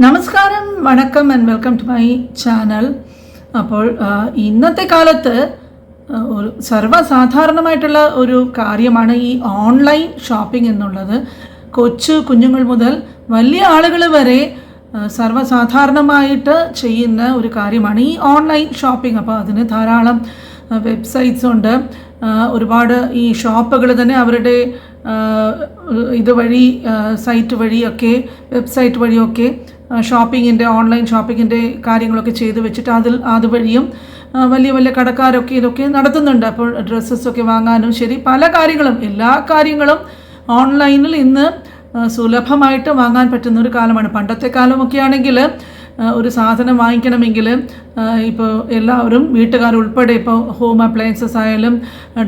നമസ്കാരം വണക്കം and welcome to my channel അപ്പോൾ ഇന്നത്തെ കാലത്ത് ഒരു സർവസാധാരണമായിട്ടുള്ള ഒരു കാര്യമാണ് ഈ ഓൺലൈൻ ഷോപ്പിംഗ് എന്നുള്ളത്. കൊച്ചു കുഞ്ഞുങ്ങൾ മുതൽ വലിയ ആളുകൾ വരെ സർവസാധാരണമായിട്ട് ചെയ്യുന്ന ഒരു കാര്യമാണ് ഈ ഓൺലൈൻ ഷോപ്പിംഗ്. അപ്പോൾ അതിന് ധാരാളം വെബ്സൈറ്റ്സ് ഉണ്ട്. ഒരുപാട് ഈ ഷോപ്പുകൾ തന്നെ അവരുടെ ഇതുവഴി സൈറ്റ് വഴിയൊക്കെ വെബ്സൈറ്റ് വഴിയൊക്കെ ഷോപ്പിങ്ങിന്റെ ഓൺലൈൻ ഷോപ്പിങ്ങിന്റെ കാര്യങ്ങളൊക്കെ ചെയ്തു വെച്ചിട്ട് അതിൽ അതുവഴിയും വലിയ വലിയ കടക്കാരൊക്കെ ഇതൊക്കെ നടത്തുന്നുണ്ട്. അപ്പോൾ ഡ്രസ്സസൊക്കെ വാങ്ങാനും ശരി പല കാര്യങ്ങളും എല്ലാ കാര്യങ്ങളും ഓൺലൈനിൽ ഇന്ന് സുലഭമായിട്ട് വാങ്ങാൻ പറ്റുന്ന ഒരു കാലമാണ്. പണ്ടത്തെ കാലമൊക്കെ ആണെങ്കിൽ ഒരു സാധനം വാങ്ങിക്കണമെങ്കിൽ ഇപ്പോൾ എല്ലാവരും വീട്ടുകാരുൾപ്പെടെ ഇപ്പോൾ ഹോം അപ്ലയൻസസ് ആയാലും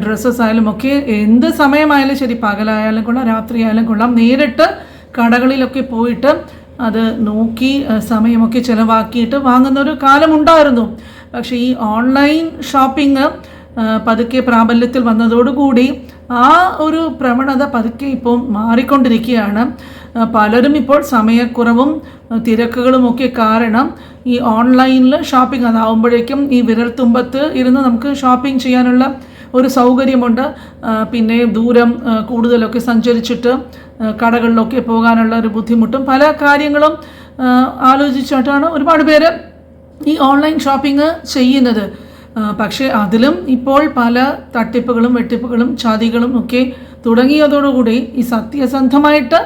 ഡ്രസ്സസ് ആയാലും ഒക്കെ എന്ത് സമയമായാലും ശരി പകലായാലും കൊള്ളാം രാത്രി ആയാലും കൊള്ളാം നേരിട്ട് കടകളിലൊക്കെ പോയിട്ട് അത് നോക്കി സമയമൊക്കെ ചിലവാക്കിയിട്ട് വാങ്ങുന്ന ഒരു കാലമുണ്ടായിരുന്നു. പക്ഷേ ഈ ഓൺലൈൻ ഷോപ്പിംഗ് പതുക്കെ പ്രാബല്യത്തിൽ വന്നതോടുകൂടി ആ ഒരു പ്രവണത പതുക്കെ ഇപ്പോൾ മാറിക്കൊണ്ടിരിക്കുകയാണ്. പലരും ഇപ്പോൾ സമയക്കുറവും തിരക്കുകളും തിരക്കുകളുമൊക്കെ കാരണം ഈ ഓൺലൈനിൽ ഷോപ്പിംഗ് അതാവുമ്പോഴേക്കും ഈ വിരൽത്തുമ്പത്ത് ഇരുന്ന് നമുക്ക് ഷോപ്പിംഗ് ചെയ്യാനുള്ള ഒരു സൗകര്യമുണ്ട്. പിന്നെ ദൂരം കൂടുതലൊക്കെ സഞ്ചരിച്ചിട്ട് കടകളിലൊക്കെ പോകാനുള്ള ഒരു ബുദ്ധിമുട്ടും പല കാര്യങ്ങളും ആലോചിച്ചിട്ടാണ് ഒരുപാട് പേര് ഈ ഓൺലൈൻ ഷോപ്പിംഗ് ചെയ്യുന്നത്. പക്ഷേ അതിലും ഇപ്പോൾ പല തട്ടിപ്പുകളും വെട്ടിപ്പുകളും ചതികളും ഒക്കെ തുടങ്ങിയതോടുകൂടി ഈ സത്യസന്ധമായിട്ട്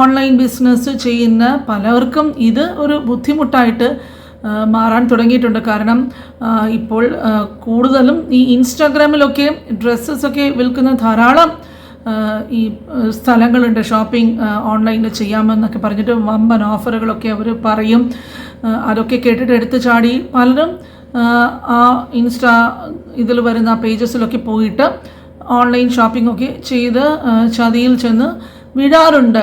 ഓൺലൈൻ ബിസിനസ് ചെയ്യുന്ന പലർക്കും ഇത് ഒരു ബുദ്ധിമുട്ടായിട്ട് മാറാൻ തുടങ്ങിയിട്ടുണ്ട്. കാരണം ഇപ്പോൾ കൂടുതലും ഈ ഇൻസ്റ്റാഗ്രാമിലൊക്കെ ഡ്രസ്സസ് ഒക്കെ വിൽക്കുന്ന ധാരാളം ഈ സ്ഥലങ്ങളുണ്ട് ഷോപ്പിംഗ് ഓൺലൈനിൽ ചെയ്യാമെന്നൊക്കെ പറഞ്ഞിട്ട് വമ്പൻ ഓഫറുകളൊക്കെ അവർ പറയും. അതൊക്കെ കേട്ടിട്ട് എടുത്തു ചാടി പലരും ആ, ഇൻസ്റ്റാ ഇതിൽ വരുന്ന പേജസിലൊക്കെ പോയിട്ട് ഓൺലൈൻ ഷോപ്പിംഗ് ഒക്കെ ചെയ്ത് ചതിയിൽ ചെന്ന് വിടാറുണ്ട്.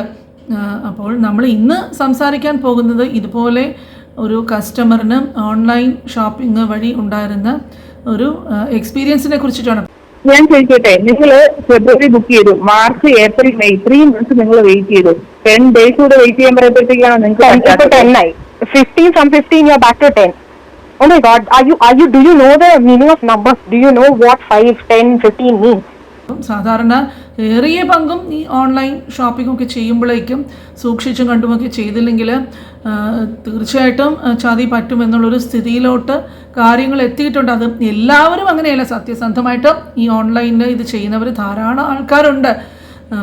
അപ്പോൾ നമ്മൾ ഇന്ന് സംസാരിക്കാൻ പോകുന്നത് ഇതുപോലെ ഒരു കസ്റ്റമറിന് ഓൺലൈൻ ഷോപ്പിംഗ് വഴി ഉണ്ടായിരുന്ന ഒരു എക്സ്പീരിയൻസിനെ കുറിച്ചിട്ടാണ്. ഞാൻ ചോദിക്കട്ടെ നിങ്ങൾ ഫെബ്രുവരി ബുക്ക് ചെയ്തു March April May three months നിങ്ങൾ വെയിറ്റ് ചെയ്തു. ടെൻ ഡേയ്സ് കൂടെ വെയിറ്റ് ചെയ്യാൻ പറയപ്പെട്ടാണ് നിങ്ങൾക്ക് fifteen from fifteen you back to ten oh my God are you are you do you know the meaning of number do you know what five ten fifteen means അപ്പം സാധാരണ ഏറിയ പങ്കും ഈ online ഷോപ്പിങ്ങൊക്കെ ചെയ്യുമ്പോഴേക്കും സൂക്ഷിച്ചും കണ്ടുമൊക്കെ ചെയ്തില്ലെങ്കിൽ തീർച്ചയായിട്ടും ചതി പറ്റുമെന്നുള്ളൊരു സ്ഥിതിയിലോട്ട് കാര്യങ്ങൾ എത്തിയിട്ടുണ്ട്. അത് എല്ലാവരും അങ്ങനെയല്ല. സത്യസന്ധമായിട്ട് ഈ ഓൺലൈനിൽ ഇത് ചെയ്യുന്നവർ ധാരാളം ആൾക്കാരുണ്ട്.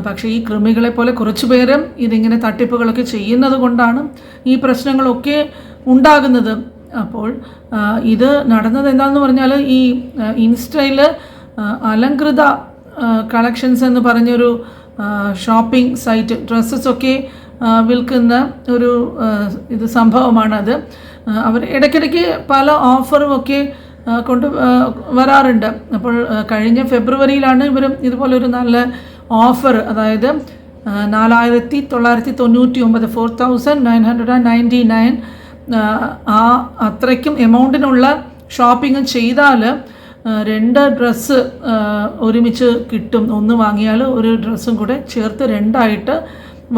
പക്ഷേ ഈ കൃമികളെ പോലെ കുറച്ച് പേരും ഇതിങ്ങനെ തട്ടിപ്പുകളൊക്കെ ചെയ്യുന്നത് കൊണ്ടാണ് ഈ പ്രശ്നങ്ങളൊക്കെ ഉണ്ടാകുന്നത്. അപ്പോൾ ഇത് നടന്നത് എന്താണെന്ന് പറഞ്ഞാൽ ഈ ഇൻസ്റ്റയിൽ അലങ്കൃത കളക്ഷൻസ് എന്ന് പറഞ്ഞൊരു ഷോപ്പിംഗ് സൈറ്റ് ഡ്രസ്സസൊക്കെ വിൽക്കുന്ന ഒരു ഇത് സംഭവമാണത്. അവർ ഇടയ്ക്കിടയ്ക്ക് പല ഓഫറും ഒക്കെ കൊണ്ട് വരാറുണ്ട്. അപ്പോൾ കഴിഞ്ഞ ഫെബ്രുവരിയിലാണ് ഇവർ ഇതുപോലൊരു നല്ല ഓഫർ അതായത് നാലായിരത്തി തൊള്ളായിരത്തി തൊണ്ണൂറ്റി ഒമ്പത് four thousand nine hundred and ninety nine ആ അത്രയ്ക്കും എമൗണ്ടിനുള്ള ഷോപ്പിംഗ് ചെയ്താൽ രണ്ട് ഡ്രസ്സ് ഒരുമിച്ച് കിട്ടും. ഒന്ന് വാങ്ങിയാൽ ഒരു ഡ്രസ്സും കൂടെ ചേർത്ത് രണ്ടായിട്ട്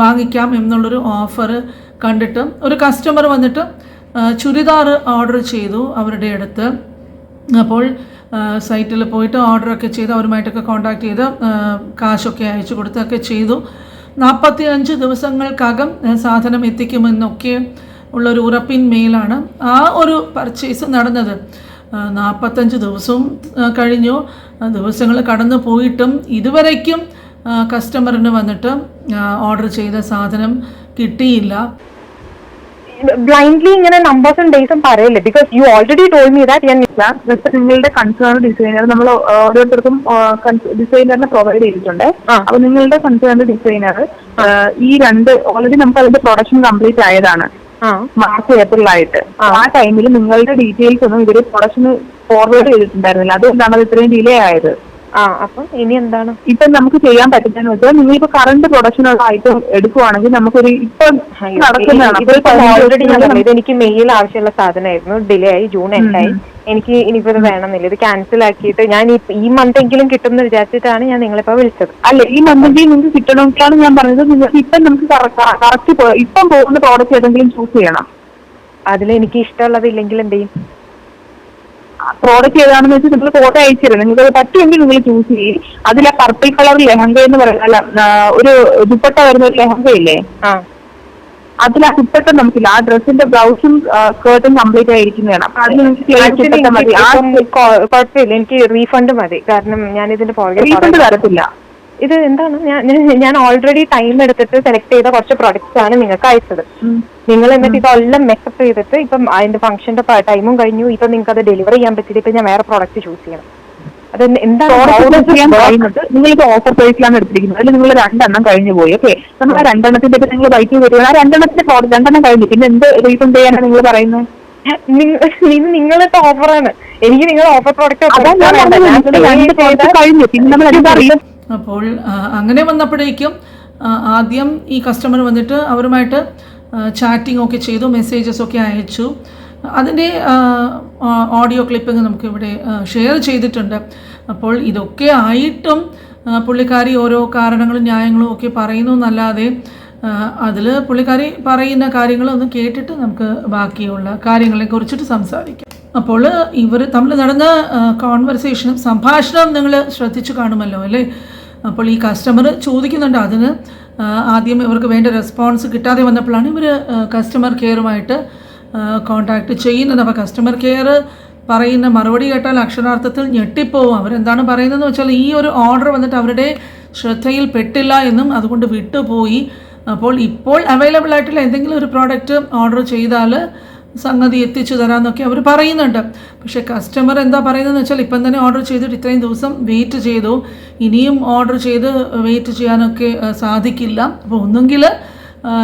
വാങ്ങിക്കാം എന്നുള്ളൊരു ഓഫർ കണ്ടിട്ട് ഒരു കസ്റ്റമർ വന്നിട്ട് ചുരിദാർ ഓർഡർ ചെയ്തു അവരുടെ അടുത്ത്. അപ്പോൾ സൈറ്റിൽ പോയിട്ട് ഓർഡറൊക്കെ ചെയ്ത് അവരുമായിട്ടൊക്കെ കോൺടാക്ട് ചെയ്ത് കാശൊക്കെ അയച്ചു കൊടുത്തൊക്കെ ചെയ്തു. നാൽപ്പത്തി അഞ്ച് ദിവസങ്ങൾക്കകം സാധനം എത്തിക്കുമെന്നൊക്കെ ഉള്ളൊരു മേലാണ് ആ ഒരു പർച്ചേസ് നടന്നത്. നാൽപ്പത്തഞ്ച് ദിവസവും കഴിഞ്ഞു. ദിവസങ്ങൾ കടന്നു പോയിട്ടും ഇതുവരയ്ക്കും കസ്റ്റമറിന് വന്നിട്ട് ഓർഡർ ചെയ്ത സാധനം കിട്ടിയില്ല. ബ്ലൈൻഡ്ലി ഇങ്ങനെ നമ്പേഴ്സും ഡേയ്സും പറയില്ല? Because you already told me that that ഞാൻ ജസ്റ്റ് നിങ്ങളുടെ കൺസേൺ ഡിസൈനർ നമ്മൾ ഓരോരുത്തർക്കും ഡിസൈനറിനെ പ്രൊവൈഡ് ചെയ്തിട്ടുണ്ട്. അപ്പൊ നിങ്ങളുടെ കൺസേൺ ഡിസൈനർ ഈ രണ്ട് ഓൾറെഡി നമുക്ക് അതിന്റെ പ്രൊഡക്ഷൻ കംപ്ലീറ്റ് ആയതാണ്. മാർച്ച് ഏപ്രിലായിട്ട്. ആ. ആ ടൈമിൽ നിങ്ങളുടെ ഡീറ്റെയിൽസ് ഒന്നും ഇവർ പ്രൊഡക്ഷന് ഫോർവേഡ് ചെയ്തിട്ടുണ്ടായിരുന്നില്ല. അതുകൊണ്ടാണ് അത് ഇത്രയും ഡിലേ ആയത്. അപ്പം ഇനി എന്താണ്? ഇപ്പൊ നമുക്ക് ചെയ്യാൻ പറ്റുന്നതെന്ന് വെച്ചാൽ നിങ്ങൾ ഇപ്പൊ കറണ്ട് പ്രൊഡക്ഷനുള്ള ഐറ്റം എടുക്കുവാണെങ്കിൽ നമുക്കൊരു ഇപ്പൊ നടക്കുന്നതാണ്. ഇത് എനിക്ക് മെയിൽ ആവശ്യമുള്ള സാധനമായിരുന്നു. ഡിലേ ആയി. ജൂൺ എൻഡായി എനിക്ക് ഇനിയിപ്പോ ഇത് വേണമെന്നില്ല. ഇത് ക്യാൻസൽ ആക്കിയിട്ട് ഞാൻ ഈ- മന്ത് എങ്കിലും കിട്ടും എന്ന് വിചാരിച്ചിട്ടാണ് ഞാൻ നിങ്ങളിപ്പോ വിളിച്ചത്. അല്ല ഈ മന്തിൽ നിങ്ങൾക്ക് കിട്ടണമെങ്കിലാണ് ഞാൻ പറഞ്ഞത്. നിങ്ങൾക്ക് ഇപ്പം നമുക്ക് കറക്റ്റ് ഇപ്പം പോകുന്ന പ്രോഡക്റ്റ് ഏതെങ്കിലും ചൂസ് ചെയ്യണം. അതിൽ എനിക്ക് ഇഷ്ടമുള്ളത് ഇല്ലെങ്കിൽ എന്ത് ചെയ്യും? പ്രോഡക്റ്റ് ഏതാണെന്ന് വെച്ചാൽ നിങ്ങൾ ഫോട്ടോ അയച്ചു തരും. നിങ്ങൾക്ക് അത് പറ്റുമെങ്കിൽ നിങ്ങൾ ചൂസ് ചെയ്യും. അതിൽ ആ പർപ്പിൾ കളർ ലെഹങ്ക എന്ന് പറയുന്ന ഒരു ദുപ്പട്ട വരുന്ന ഒരു ലെഹങ്ക ഇല്ലേ? ആ. അതിൽ ആ ദുപ്പട്ട നമുക്കില്ല ആ ഡ്രസ്സിന്റെ ബ്ലൗസും സ്കേർട്ടും കംപ്ലീറ്റ് ആയിരിക്കുന്നതാണ്. അപ്പൊ കുഴപ്പമില്ല. എനിക്ക് റീഫണ്ട് മതി. കാരണം ഞാൻ ഇതിന്റെ റീഫണ്ട് തരത്തില്ല. ഇത് എന്താണ്? ഞാൻ ഞാൻ- ഞാൻ ഓൾറെഡി ടൈം എടുത്തിട്ട് സെലക്ട് ചെയ്ത കുറച്ച് പ്രൊഡക്ട്സ് ആണ് നിങ്ങൾക്ക് അയച്ചത്. നിങ്ങൾ എന്നിട്ട് ഇതെല്ലാം മെക്കപ്പ് ചെയ്തിട്ട് ഇപ്പം അതിന്റെ ഫംഗ്ഷന്റെ ടൈമും കഴിഞ്ഞു. ഇപ്പൊ നിങ്ങൾക്ക് അത് ഡെലിവറി ചെയ്യാൻ പറ്റിയിട്ട് ഇപ്പൊ ഞാൻ വേറെ പ്രോഡക്റ്റ് ചൂസ് ചെയ്യണം. അത് എന്ത്- എന്താണ് ഓഫർ പ്രൈസിലാണ് എടുത്തിരിക്കുന്നത്. അതിൽ നിങ്ങൾ രണ്ടെണ്ണം കഴിഞ്ഞു പോയി ഓക്കെ നമ്മൾ ആ രണ്ടെണ്ണത്തിന്റെ ഇപ്പൊ നിങ്ങൾ ബൈക്ക് വരുവോ ആ രണ്ടെണ്ണത്തിന്റെ പ്രോഡക്റ്റ് രണ്ടെണ്ണം കഴിഞ്ഞു. പിന്നെ എന്ത് റീഫണ്ട് ചെയ്യാനാണ് നിങ്ങൾ പറയുന്നത്? നിങ്ങ- ഇത് നിങ്ങളുടെ ഓഫറാണ് എനിക്ക് നിങ്ങളുടെ ഓഫർ പ്രോഡക്റ്റ് കഴിഞ്ഞു. പിന്നെ നമ്മൾ അപ്പോൾ അങ്ങനെ വന്നപ്പോഴേക്കും ആദ്യം ഈ കസ്റ്റമർ വന്നിട്ട് അവരുമായിട്ട് ചാറ്റിംഗ് ഒക്കെ ചെയ്തു മെസ്സേജസ് ഒക്കെ അയച്ചു. അതിന്റെ ഓഡിയോ ക്ലിപ്പിംഗ് നമുക്കിവിടെ ഷെയർ ചെയ്തിട്ടുണ്ട്. അപ്പോൾ ഇതൊക്കെ ആയിട്ടും പുള്ളിക്കാരി ഓരോ കാരണങ്ങളും ന്യായങ്ങളും ഒക്കെ പറയുന്നു എന്നല്ലാതെ അതിൽ പുള്ളിക്കാരി പറയുന്ന കാര്യങ്ങളൊന്ന് കേട്ടിട്ട് നമുക്ക് ബാക്കിയുള്ള കാര്യങ്ങളെ കുറിച്ചിട്ട് സംസാരിക്കാം. അപ്പോൾ ഇവർ തമ്മിൽ നടന്ന കോൺവെർസേഷനും സംഭാഷണം നിങ്ങൾ ശ്രദ്ധിച്ചു കാണുമല്ലോ അല്ലേ? അപ്പോൾ ഈ കസ്റ്റമർ ചോദിക്കുന്നുണ്ട് അതിന് ആദ്യം ഇവർക്ക് വേണ്ട റെസ്പോൺസ് കിട്ടാതെ വന്നപ്പോഴാണ് ഇവർ കസ്റ്റമർ കെയറുമായിട്ട് കോണ്ടാക്ട് ചെയ്യുന്നത്. അപ്പോൾ കസ്റ്റമർ കെയർ പറയുന്ന മറുപടി കേട്ടാൽ അക്ഷരാർത്ഥത്തിൽ ഞെട്ടിപ്പോവും. അവരെന്താണ് പറയുന്നതെന്ന് വെച്ചാൽ ഈ ഒരു ഓർഡർ വന്നിട്ട് അവരുടെ ശ്രദ്ധയിൽ പെട്ടില്ല എന്നും അതുകൊണ്ട് വിട്ടുപോയി. അപ്പോൾ ഇപ്പോൾ അവൈലബിൾ ആയിട്ടുള്ള എന്തെങ്കിലും ഒരു പ്രോഡക്റ്റ് ഓർഡർ ചെയ്താൽ സംഗതി എത്തിച്ചു തരാമെന്നൊക്കെ അവർ പറയുന്നുണ്ട്. പക്ഷേ കസ്റ്റമർ എന്താ പറയുന്നതെന്ന് വെച്ചാൽ ഇപ്പം തന്നെ ഓർഡർ ചെയ്തിട്ട് ഇത്രയും ദിവസം വെയിറ്റ് ചെയ്തു. ഇനിയും ഓർഡർ ചെയ്ത് വെയിറ്റ് ചെയ്യാനൊക്കെ സാധിക്കില്ല. അപ്പോൾ ഒന്നുകിൽ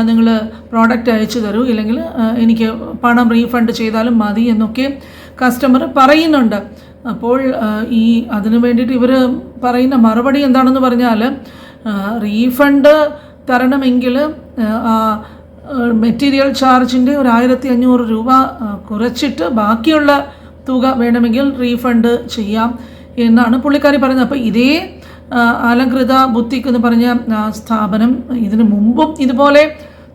നിങ്ങൾ പ്രോഡക്റ്റ് അയച്ചു തരൂ. ഇല്ലെങ്കിൽ എനിക്ക് പണം റീഫണ്ട് ചെയ്താലും മതി എന്നൊക്കെ കസ്റ്റമർ പറയുന്നുണ്ട്. അപ്പോൾ ഈ അതിനു വേണ്ടിയിട്ട് ഇവർ പറയുന്ന മറുപടി എന്താണെന്ന് പറഞ്ഞാൽ റീഫണ്ട് തരണമെങ്കിൽ മെറ്റീരിയൽ ചാർജിന്റെ ഒരു ആയിരത്തി അഞ്ഞൂറ് രൂപ കുറച്ചിട്ട് ബാക്കിയുള്ള തുക വേണമെങ്കിൽ റീഫണ്ട് ചെയ്യാം എന്നാണ് പുള്ളിക്കാരി പറയുന്നത്. അപ്പോൾ ഇതേ അലങ്കൃത ബുത്തിക്ക് എന്ന് പറഞ്ഞ സ്ഥാപനം ഇതിനു മുമ്പും ഇതുപോലെ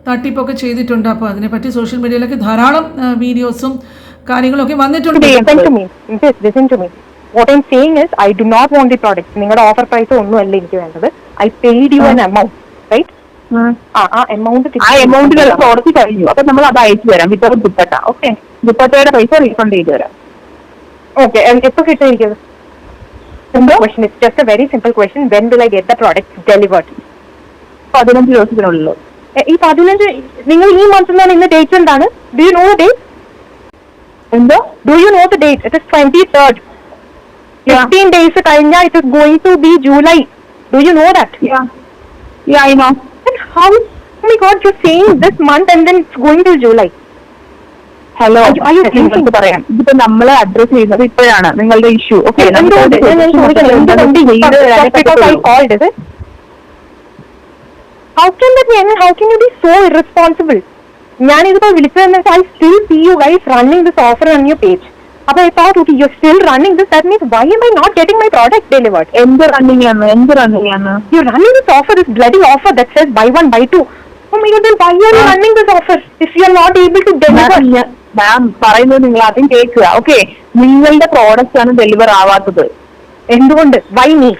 തട്ടിപ്പൊക്കെ ചെയ്തിട്ടുണ്ട്. അപ്പോൾ അതിനെപ്പറ്റി സോഷ്യൽ മീഡിയയിലൊക്കെ ധാരാളം വീഡിയോസും കാര്യങ്ങളൊക്കെ വന്നിട്ടുണ്ട്. What I'm me. Is I do not want the product. നിങ്ങളുടെ ഓഫർ പ്രൈസ് ഒന്നുമല്ല എനിക്ക് വേണ്ടത്. I paid you an amount right ആ. ആ എമൗണ്ട് ആ എമൗണ്ടിലുള്ള പ്രോഡക്റ്റ് കഴിഞ്ഞു. അപ്പൊ നമ്മൾ അത് അയച്ചു തരാം വിത്തൗട്ട് ദുപ്പട്ട. ഓക്കെ ദുപ്പട്ടയുടെ പൈസ റീഫണ്ട് ചെയ്തു തരാം. ഓക്കെ എപ്പോ കിട്ടും എനിക്കത്? എന്തോ question it's just a very simple question when will I get the product delivered പതിനഞ്ച് ദിവസത്തിനുള്ളിൽ ഈ പതിനഞ്ച് നിങ്ങൾ ഈ മന്ത് ഇന്ന് ഡേറ്റ് എന്താണ്? ഡു യു നോ ഡേറ്റ് എന്തോ? Do you know the date it is twenty third fifteen days കഴിഞ്ഞാൽ it is going to be July do you know that ya ya I know Then how? Oh my God, you're saying this month and then it's going to July. Hello നിങ്ങൾക്ക് പറയാം. ഇതിപ്പോ നമ്മൾ address ചെയ്യുന്നത് ഇപ്പോഴാണ്. നിങ്ങളുടെ issue okay how ഞാൻ- ഞാൻ how എന്തുകൊണ്ട് യു ബി സോ ഇറസ്പോൺസിബിൾ? ഞാൻ ഇതിപ്പോ വിളിച്ചതെന്ന് വെച്ചാൽ I still see you guys running this offer on your page അപ്പൊ I thought okay you still running this that means why am I not getting my product delivered എന്ത് running ആണ് എന്ത് running ആണ് you running this offer this bloody offer that says buy one buy two oh my God then why are you running this offer if you are not able to deliver? Ma'am പറയുന്നത് നിങ്ങൾ ആദ്യം കേൾക്കുക. Okay നിങ്ങളുടെ product ആണ് deliver ആവാത്തത്. എന്തുകൊണ്ട്? Y me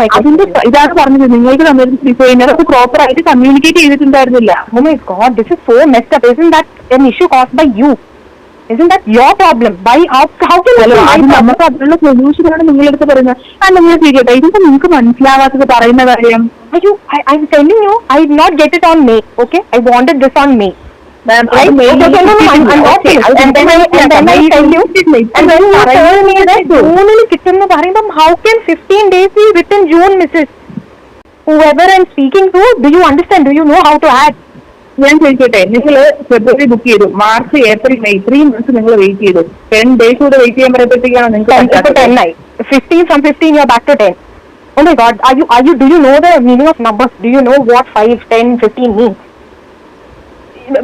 my അതിന്റെ ഇതാണ് പറഞ്ഞത്. നിങ്ങൾക്ക് തന്നിരുന്ന ഡിസൈനർ അത് പ്രോപ്പർ ആയിട്ട് കമ്മ്യൂണിക്കേറ്റ് ചെയ്തിട്ടുണ്ടായിരുന്നില്ല. Oh my god, this is so messed up. Isn't that an issue cause by you can hello you അത് my problem? നമുക്ക് അതിനുള്ള സൊല്യൂഷനാണ് നിങ്ങളെടുത്ത് പറയുന്നത്. ആ നിങ്ങൾ ചെയ്യട്ടെ. ഇതിപ്പോ നിങ്ങൾക്ക് മനസ്സിലാവാത്തത് പറയുന്ന കാര്യം. Are I I I'm you I not get it on me okay I wanted this on this on May. Ma'am Right? Okay, okay, no, no, I'm, I'm not saying. And then I and then I tell you and then you tell me that June കിട്ടുന്ന പറയുമ്പം how can 15 days be written June, Mrs. Whoever I'm speaking to, do you understand? Do you know how to add? ഞാൻ ചോദിക്കട്ടെ നിങ്ങൾ February book ചെയ്തു March April May three months നിങ്ങൾ wait ചെയ്തു ten days കൂടെ wait ചെയ്യാൻ പറയുമ്പോഴത്തേക്കാണ് Ten, ഇപ്പൊ നിങ്ങൾക്ക് ten ആയി. 15 from 15 you're back to 10. Oh my god, are you, are you, do you know the meaning of numbers? Do you know what 5, 10, 15 means?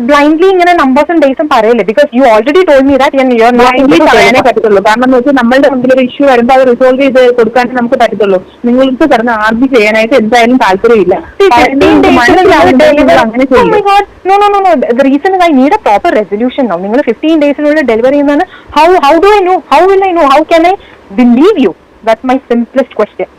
Blindly ഇങ്ങനെ നമ്പേഴ്സും ഡേയ്സും പറയില്ലേ? Because you already told me that you are blindly പറയാനേ not പറ്റത്തുള്ളൂ. കാരണം എന്ന് വെച്ചാൽ നമ്മളുടെ മുമ്പിൽ ഒരു ഇഷ്യൂ വരുമ്പോൾ അത് റിസോൾവ് ചെയ്ത് കൊടുക്കാനേ നമുക്ക് പറ്റത്തുള്ളൂ. നിങ്ങൾക്ക് കിടന്ന് ആർജി ചെയ്യാനായിട്ട് എന്തായാലും താല്പര്യമില്ല. Reason I need a proper resolution now. നിങ്ങൾ ഫിഫ്റ്റീൻ ഡേയ്സിനുള്ളിൽ ഡെലിവറി ചെയ്യുന്നതാണ്. How how do I know how will I know how can I believe you that my simplest question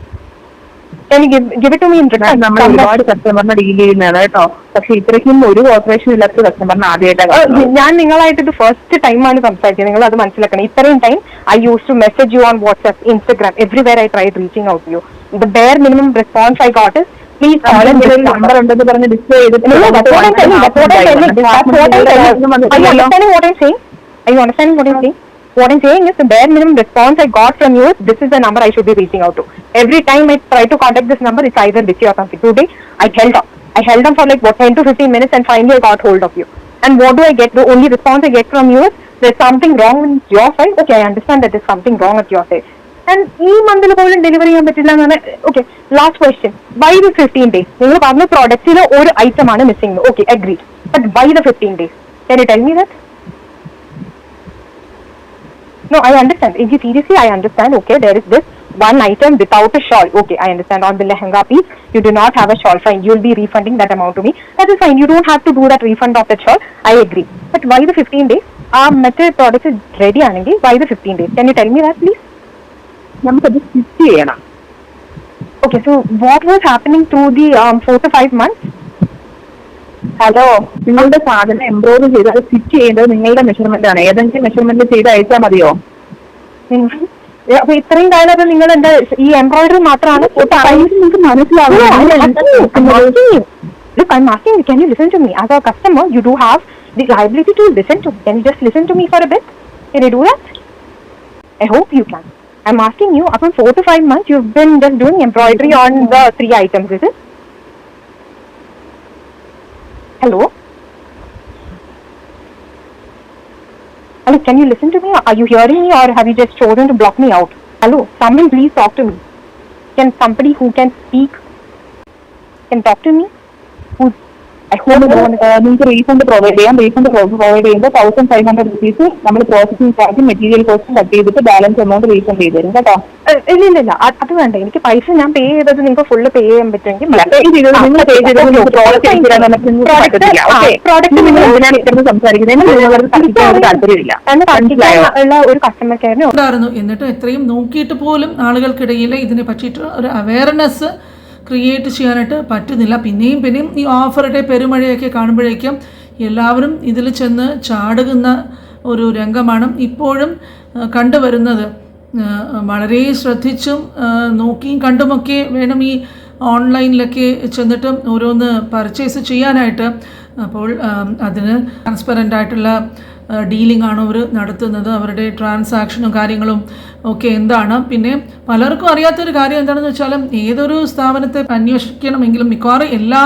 നമ്മൾ ഒരുപാട് കസ്റ്റമറിനെ ഡീൽ ചെയ്യുന്നതാണ് കേട്ടോ. പക്ഷെ ഇത്രയ്ക്കും ഒരു ഓപ്പറേഷൻ ഇല്ലാത്ത കസ്റ്റമറിന് ആദ്യമായിട്ടാണ്. ഞാൻ നിങ്ങളായിട്ട് ഇത് ഫസ്റ്റ് ടൈമാണ് സംസാരിക്കുന്നത് നിങ്ങൾ അത് മനസ്സിലാക്കണം. ഇത്രയും time I use to message you on WhatsApp Instagram everywhere I try reaching out you the bare minimum response I got please call number ഉണ്ടെന്ന് പറഞ്ഞ് ഡിസ്പ്ലേ ചെയ്തിട്ട് I that's what I telling. That's what I'm telling. That's what I'm telling. Are you understanding what I'm saying? Are you understanding what I'm saying? What I'm saying is the bare minimum response I got from you is this is the number I should be reaching out to. Every time I try to contact this number, it's either busy or something. Today, I held on. I held on for like what 10 to 15 minutes and finally I got hold of you. And what do I get? The only response I get from you is there's something wrong with your side. Okay, I understand that there's something wrong at your side. And ഈ മന്തിൽ പോലും delivery ചെയ്യാൻ പറ്റില്ല എന്നാണ് okay last question why the fifteen days നിങ്ങൾ പറഞ്ഞ പ്രോഡക്റ്റിൽ ഒരു item ആണ് missing okay agree but why the fifteen days can you tell me that No, I understand. If you seriously, I understand. Okay, there is this one item without a shawl. Okay, I understand. On the lehenga piece, you do not have a shawl. Fine, you'll be refunding that amount to me. That is fine. You don't have to do that refund of that shawl. I agree. But why the 15 days? Our metal product is ready, Anandi. Why the 15 days? Can you tell me that, please? നമുക്കത് stitch ചെയ്യണം Okay, so what was happening through the um, four to five months? Hello നിങ്ങളുടെ സാധനം embroidery ചെയ്ത് അത് stitch ചെയ്യേണ്ടത് നിങ്ങളുടെ measurement ആണ് ഏതെങ്കിലും മെഷർമെന്റ് ചെയ്ത് അയച്ചാൽ മതിയോ അപ്പൊ ഇത്രയും കാലത്ത് നിങ്ങൾ എന്താ ഈ എംബ്രോയിഡറി മാത്രമാണ് നിങ്ങൾക്ക് asking you. I'm നോക്കുന്നത്? asking you. Look, I'm asking you. Can you listen to me? As a customer, you do have the liability to listen to me. Can you just listen to me for a bit? Can you do that? I hope you can. I'm asking Hello? Hello, can you listen to me? Are you hearing me or have you just chosen to block me out? Hello, someone please talk to me. Can somebody who can speak can talk to me? Who Is ഏഹ് നിങ്ങൾക്ക് refund provide ചെയ്യാം. Refund provide ചെയ്യുമ്പോൾ thousand five hundred rupees നമ്മൾ processing ചാർജും material cost cut ചെയ്തിട്ട് balance amount refund ചെയ്ത് തരും. കേട്ടോ? ഇല്ല ഇല്ല ഇല്ല. അത് വേണ്ട. എനിക്ക് പൈസ ഞാൻ പേ ചെയ്തത് നിങ്ങൾക്ക് ഫുള്ള് പേ ചെയ്യാൻ പറ്റുമെങ്കിൽ പ്രോഡക്റ്റ് നിങ്ങൾ എന്തിനാണ് സംസാരിക്കുന്നത്? താല്പര്യമില്ല. ഉള്ള ഒരു കസ്റ്റമർ കെയറിന് ഉണ്ടായിരുന്നു. എന്നിട്ടും എത്രയും നോക്കിയിട്ട് പോലും ആളുകൾക്കിടയിൽ ഇതിനെ പറ്റിയിട്ട് ഒരു അവയർനെസ് ക്രിയേറ്റ് ചെയ്യാനായിട്ട് പറ്റുന്നില്ല. പിന്നെയും പിന്നെയും ഈ ഓഫറുടെ പെരുമഴയൊക്കെ കാണുമ്പോഴേക്കും എല്ലാവരും ഇതിൽ ചെന്ന് ചാടുകുന്ന ഒരു രംഗമാണ് ഇപ്പോഴും കണ്ടുവരുന്നത്. വളരെ ശ്രദ്ധിച്ചും നോക്കിയും കണ്ടുമൊക്കെ വേണം ഈ ഓൺലൈനിലൊക്കെ ചെന്നിട്ട് ഓരോന്ന് പർച്ചേസ് ചെയ്യാനായിട്ട്. അപ്പോൾ അതിന് ട്രാൻസ്പെറന്റ് ആയിട്ടുള്ള ഡീലിംഗ് ആണ് അവർ നടത്തുന്നത്. അവരുടെ ട്രാൻസാക്ഷനും കാര്യങ്ങളും ഒക്കെ എന്താണ്. പിന്നെ പലർക്കും അറിയാത്തൊരു കാര്യം എന്താണെന്ന് വെച്ചാൽ ഏതൊരു സ്ഥാപനത്തെ അന്വേഷിക്കണമെങ്കിലും മിക്കവാറും എല്ലാ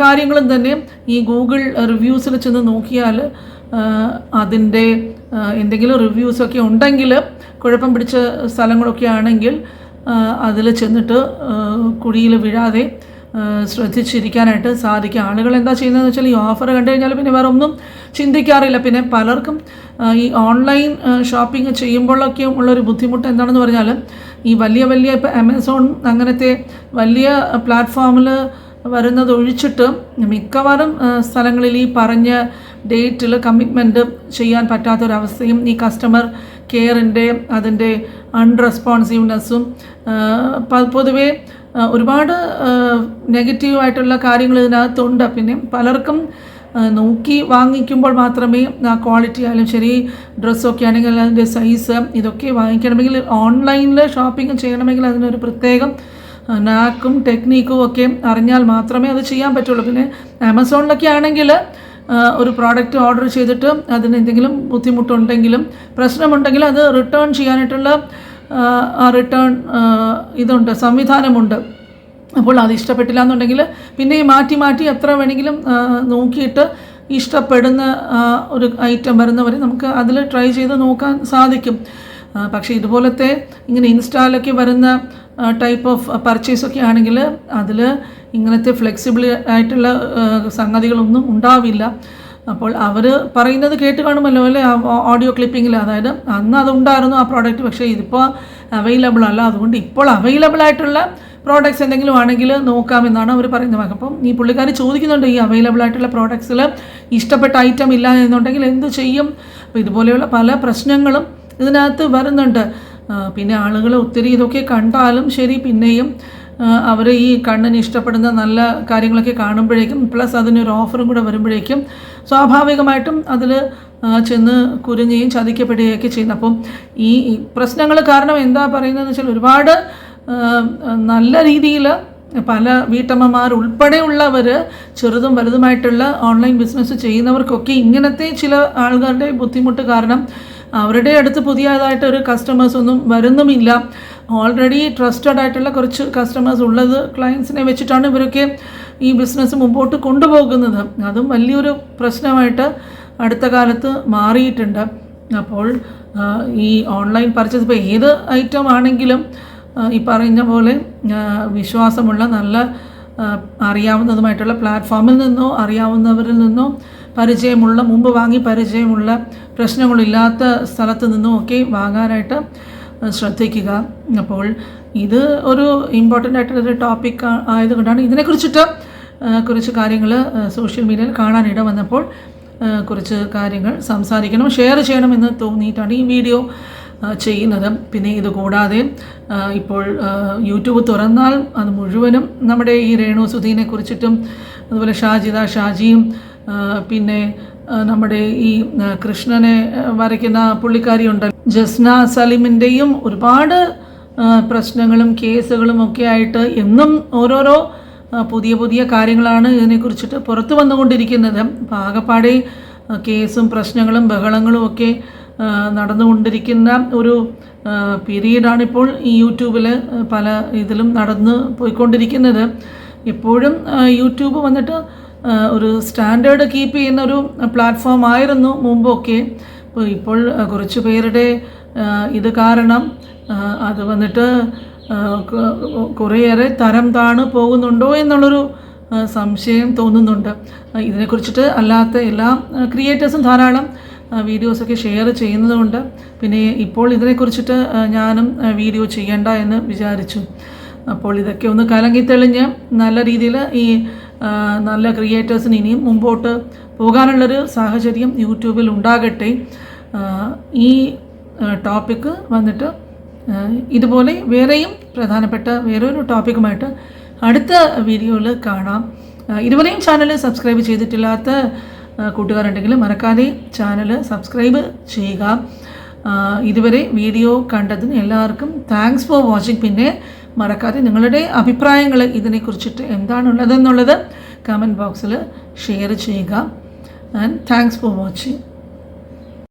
കാര്യങ്ങളും തന്നെ ഈ ഗൂഗിൾ റിവ്യൂസിൽ ചെന്ന് നോക്കിയാൽ അതിന്റെ എന്തെങ്കിലും റിവ്യൂസൊക്കെ ഉണ്ടെങ്കിൽ കുഴപ്പം പിടിച്ച സ്ഥലങ്ങളൊക്കെ ആണെങ്കിൽ അതിൽ ചെന്നിട്ട് കുഴിയിൽ വീഴാതെ ശ്രദ്ധിച്ചിരിക്കാനായിട്ട് സാധിക്കും. ആളുകൾ എന്താ ചെയ്യുന്നതെന്ന് വെച്ചാൽ ഈ ഓഫർ കണ്ടു കഴിഞ്ഞാൽ പിന്നെ വേറെ ഒന്നും ചിന്തിക്കാറില്ല. പിന്നെ പലർക്കും ഈ ഓൺലൈൻ ഷോപ്പിംഗ് ചെയ്യുമ്പോഴൊക്കെ ഉള്ളൊരു ബുദ്ധിമുട്ട് എന്താണെന്ന് പറഞ്ഞാൽ ഈ വലിയ വലിയ ഇപ്പോൾ ആമസോൺ അങ്ങനത്തെ വലിയ പ്ലാറ്റ്ഫോമിൽ വരുന്നത് ഒഴിച്ചിട്ട് മിക്കവാറും സ്ഥലങ്ങളിൽ ഈ പറഞ്ഞ ഡേറ്റിൽ കമ്മിറ്റ്മെന്റ് ചെയ്യാൻ പറ്റാത്തൊരവസ്ഥയും ഈ കസ്റ്റമർ കെയറിന്റെ അതിന്റെ അൺറെസ്പോൺസീവ്നെസ്സും പൊതുവേ ഒരുപാട് നെഗറ്റീവായിട്ടുള്ള കാര്യങ്ങൾ ഇതിനകത്തുണ്ട്. പിന്നെ പലർക്കും നോക്കി വാങ്ങിക്കുമ്പോൾ മാത്രമേ ആ ക്വാളിറ്റി ആയാലും ശരി ഡ്രസ്സൊക്കെ ആണെങ്കിൽ അതിന്റെ സൈസ് ഇതൊക്കെ വാങ്ങിക്കണമെങ്കിൽ ഓൺലൈനിൽ ഷോപ്പിംഗ് ചെയ്യണമെങ്കിൽ അതിനൊരു പ്രത്യേകം നാക്കും ടെക്നീക്കും ഒക്കെ അറിഞ്ഞാൽ മാത്രമേ അത് ചെയ്യാൻ പറ്റുള്ളൂ. പിന്നെ ആമസോണിലൊക്കെ ആണെങ്കിൽ ഒരു പ്രോഡക്റ്റ് ഓർഡർ ചെയ്തിട്ട് അതിന് എന്തെങ്കിലും ബുദ്ധിമുട്ടുണ്ടെങ്കിലും പ്രശ്നമുണ്ടെങ്കിൽ അത് റിട്ടേൺ ചെയ്യാനായിട്ടുള്ള റിട്ടേൺ ആ, ഇതുണ്ട് സംവിധാനമുണ്ട്. അപ്പോൾ അത് ഇഷ്ടപ്പെട്ടില്ല എന്നുണ്ടെങ്കിൽ പിന്നെ ഈ മാറ്റി മാറ്റി എത്ര വേണമെങ്കിലും നോക്കിയിട്ട് ഇഷ്ടപ്പെടുന്ന ഒരു ഐറ്റം വരുന്നവരെ നമുക്ക് അതിൽ ട്രൈ ചെയ്ത് നോക്കാൻ സാധിക്കും. പക്ഷേ ഇതുപോലത്തെ ഇങ്ങനെ ഇൻസ്റ്റാലൊക്കെ വരുന്ന ടൈപ്പ് ഓഫ് പർച്ചേസൊക്കെ ആണെങ്കിൽ അതിൽ ഇങ്ങനത്തെ ഫ്ലെക്സിബിൾ ആയിട്ടുള്ള സംഗതികളൊന്നും ഉണ്ടാവില്ല. അപ്പോൾ അവർ പറയുന്നത് കേട്ട് കാണുമല്ലോ അല്ലേ? ഓഡിയോ ക്ലിപ്പിങ്ങിൽ അതായത് അന്ന് അതുണ്ടായിരുന്നു ആ പ്രോഡക്റ്റ് പക്ഷേ ഇതിപ്പോൾ അവൈലബിൾ അല്ല. അതുകൊണ്ട് ഇപ്പോൾ അവൈലബിൾ ആയിട്ടുള്ള പ്രോഡക്ട്സ് എന്തെങ്കിലും ആണെങ്കിൽ നോക്കാമെന്നാണ് അവർ പറയുന്നത്. അപ്പം ഈ പുള്ളിക്കാർ ചോദിക്കുന്നുണ്ട് ഈ അവൈലബിൾ ആയിട്ടുള്ള പ്രോഡക്ട്സിൽ ഇഷ്ടപ്പെട്ട ഐറ്റം ഇല്ല എന്നുണ്ടെങ്കിൽ എന്ത് ചെയ്യും? അപ്പോൾ ഇതുപോലെയുള്ള പല പ്രശ്നങ്ങളും ഇതിനകത്ത് വരുന്നുണ്ട്. പിന്നെ ആളുകൾ ഒത്തിരി ഇതൊക്കെ കണ്ടാലും ശരി പിന്നെയും അവർ ഈ കണ്ണിന് ഇഷ്ടപ്പെടുന്ന നല്ല കാര്യങ്ങളൊക്കെ കാണുമ്പോഴേക്കും പ്ലസ് അതിനൊരു ഓഫറും കൂടെ വരുമ്പോഴേക്കും സ്വാഭാവികമായിട്ടും അതിൽ ചെന്ന് കുരുങ്ങുകയും ചതിക്കപ്പെടുകയൊക്കെ ചെയ്യുന്നു. അപ്പം ഈ പ്രശ്നങ്ങൾ കാരണം എന്താ പറയുന്നതെന്ന് വെച്ചാൽ ഒരുപാട് നല്ല രീതിയിൽ പല വീട്ടമ്മമാർ ഉൾപ്പെടെയുള്ളവർ ചെറുതും വലുതുമായിട്ടുള്ള ഓൺലൈൻ ബിസിനസ് ചെയ്യുന്നവർക്കൊക്കെ ഇങ്ങനത്തെ ചില ആളുകളുടെ ബുദ്ധിമുട്ട് കാരണം അവരുടെ അടുത്ത് പുതിയതായിട്ട് ഒരു കസ്റ്റമേഴ്സ് ഒന്നും വരുന്നുമില്ല. ഓൾറെഡി ട്രസ്റ്റഡ് ആയിട്ടുള്ള കുറച്ച് കസ്റ്റമേഴ്സ് ഉള്ളത് ക്ലയൻസിനെ വെച്ചിട്ടാണ് ഇവരൊക്കെ ഈ ബിസിനസ് മുമ്പോട്ട് കൊണ്ടുപോകുന്നത്. അതും വലിയൊരു പ്രശ്നമായിട്ട് അടുത്ത കാലത്ത് മാറിയിട്ടുണ്ട്. അപ്പോൾ ഈ ഓൺലൈൻ പർച്ചേസ് ഇപ്പോൾ ഏത് ഐറ്റം ആണെങ്കിലും ഈ പറഞ്ഞ പോലെ വിശ്വാസമുള്ള നല്ല അറിയാവുന്നതുമായിട്ടുള്ള പ്ലാറ്റ്ഫോമിൽ നിന്നോ അറിയാവുന്നവരിൽ നിന്നോ പരിചയമുള്ള മുമ്പ് വാങ്ങി പരിചയമുള്ള പ്രശ്നങ്ങളില്ലാത്ത സ്ഥലത്ത് നിന്നും ഒക്കെ വാങ്ങാനായിട്ട് ശ്രദ്ധിക്കുക. അപ്പോൾ ഇത് ഒരു ഇമ്പോർട്ടന്റ് ആയിട്ടുള്ളൊരു ടോപ്പിക് ആയതുകൊണ്ടാണ് ഇതിനെക്കുറിച്ചിട്ട് കുറച്ച് കാര്യങ്ങൾ സോഷ്യൽ മീഡിയയിൽ കാണാനിട വന്നപ്പോൾ കുറച്ച് കാര്യങ്ങൾ സംസാരിക്കണം ഷെയർ ചെയ്യണമെന്ന് തോന്നിയിട്ടാണ് ഈ വീഡിയോ ചെയ്യുന്നത്. പിന്നെ ഇത് കൂടാതെ ഇപ്പോൾ യൂട്യൂബ് തുറന്നാൽ അത് മുഴുവനും നമ്മുടെ ഈ രേണു സുധീനെ കുറിച്ചിട്ടും അതുപോലെ ഷാജിദ ഷാജിയും പിന്നെ നമ്മുടെ ഈ കൃഷ്ണനെ വരയ്ക്കുന്ന പുള്ളിക്കാരിയുണ്ട്. ജസ്ന സലിമിന്റെയും ഒരുപാട് പ്രശ്നങ്ങളും കേസുകളും ഒക്കെ ആയിട്ട് എന്നും ഓരോരോ പുതിയ പുതിയ കാര്യങ്ങളാണ് ഇതിനെക്കുറിച്ചിട്ട് പുറത്തു വന്നുകൊണ്ടിരിക്കുന്നത്. അപ്പോൾ കേസും പ്രശ്നങ്ങളും ബഹളങ്ങളും ഒക്കെ നടന്നുകൊണ്ടിരിക്കുന്ന ഒരു പീരീഡാണിപ്പോൾ ഈ യൂട്യൂബിൽ പല ഇതിലും നടന്ന് പോയിക്കൊണ്ടിരിക്കുന്നത്. എപ്പോഴും യൂട്യൂബ് വന്നിട്ട് ഒരു സ്റ്റാൻഡേർഡ് കീപ്പ് ചെയ്യുന്ന ഒരു പ്ലാറ്റ്ഫോം ആയിരുന്നു മുമ്പൊക്കെ. ഇപ്പോൾ ആ, കുറച്ച് പേരുടെ ഇത് കാരണം അത് വന്നിട്ട് കുറേയേറെ തരം താണ് പോകുന്നുണ്ടോ എന്നുള്ളൊരു സംശയം തോന്നുന്നുണ്ട്. ഇതിനെക്കുറിച്ചിട്ട് അല്ലാത്ത എല്ലാ ക്രിയേറ്റേഴ്സും ധാരാളം വീഡിയോസൊക്കെ ഷെയർ ചെയ്യുന്നതുകൊണ്ട് പിന്നെ ഇപ്പോൾ ഇതിനെക്കുറിച്ചിട്ട് ഞാനും വീഡിയോ ചെയ്യണ്ട എന്ന് വിചാരിച്ചു. അപ്പോൾ ഇതൊക്കെ ഒന്ന് കലങ്ങി തെളിഞ്ഞ് നല്ല രീതിയിൽ ഈ നല്ല ക്രിയേറ്റേഴ്സിന് ഇനിയും മുമ്പോട്ട് പോകാനുള്ളൊരു സാഹചര്യം യൂട്യൂബിൽ ഉണ്ടാകട്ടെ. ഈ ടോപ്പിക്ക് വന്നിട്ട് ഇതുപോലെ വേറെയും പ്രധാനപ്പെട്ട വേറൊരു ടോപ്പിക്കുമായിട്ട് അടുത്ത വീഡിയോയിൽ കാണാം. ഇതുവരെയും ചാനൽ സബ്സ്ക്രൈബ് ചെയ്തിട്ടില്ലാത്ത കൂട്ടുകാരുണ്ടെങ്കിൽ മറക്കാതെ ചാനൽ സബ്സ്ക്രൈബ് ചെയ്യുക. ഇതുവരെ വീഡിയോ കണ്ടതിന് എല്ലാവർക്കും താങ്ക്സ് ഫോർ വാച്ചിങ് പിന്നെ മറക്കാതെ നിങ്ങളുടെ അഭിപ്രായങ്ങൾ ഇതിനെക്കുറിച്ചിട്ട് എന്താണുള്ളതെന്നുള്ളത് കമന്റ് ബോക്സിൽ ഷെയർ ചെയ്യുക. And thanks for watching